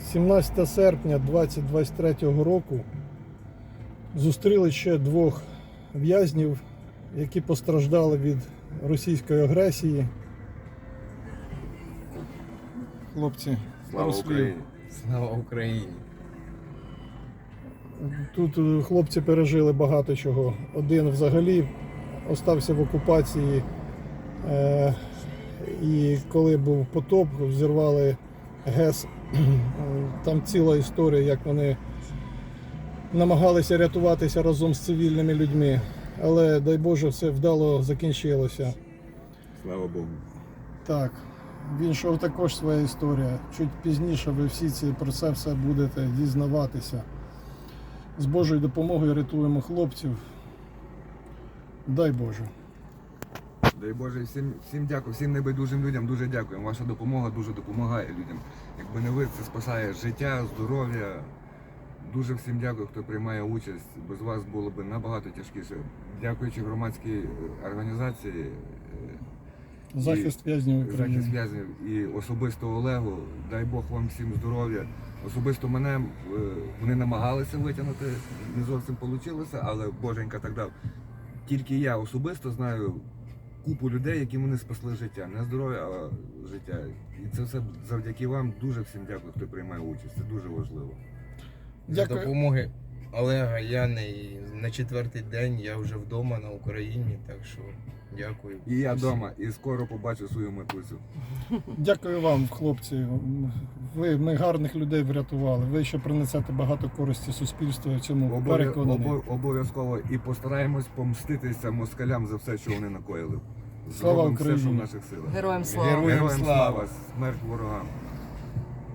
17 серпня 2023 року зустріли ще двох в'язнів, які постраждали від російської агресії. Хлопці, Слава. Україні! Слава Україні! Тут е, хлопці пережили багато чого. Один взагалі остався в окупації. Е, і коли був потоп, взірвали ГЕС. Там ціла історія, як вони намагалися рятуватися разом з цивільними людьми. Але дай Боже, все вдало закінчилося. Слава Богу! Так, в іншого також своя історія. Чуть пізніше ви всі ці про це все будете дізнаватися. З Божою допомогою рятуємо хлопців. Дай Боже. Дай Боже, всім, всім дякую, всім небайдужим людям дуже дякуємо. Ваша допомога дуже допомагає людям. Якби не ви, це спасає життя, здоров'я. Дуже всім дякую, хто приймає участь. Без вас було б набагато тяжкіше. Дякуючи громадській організації, е, Захист в'язнів захист України. в'язнів і особисто Олегу. Дай Бог вам всім здоров'я. Особисто мене е, вони намагалися витягнути, не зовсім вийшло, але Боженька так дав. Тільки я особисто знаю купу людей, яким вони спасли життя. Не здоров'я, а життя. І це все завдяки вам. Дуже всім дякую, хто приймає участь. Це дуже важливо. За допомоги Олега Яни і на четвертий день я вже вдома на Україні, так що дякую. І я вдома, і скоро побачу свою матусю. Дякую вам, хлопці. Ви ми гарних людей врятували. Ви ще принесете багато користі суспільству цьому Обов'я- переконаний. обо- Обов'язково і постараємось помститися москалям за все, що вони накоїли. Слава Зробимо все, що в наших силах. Героям слава! Героям Героям слава! слава! Смерть ворогам!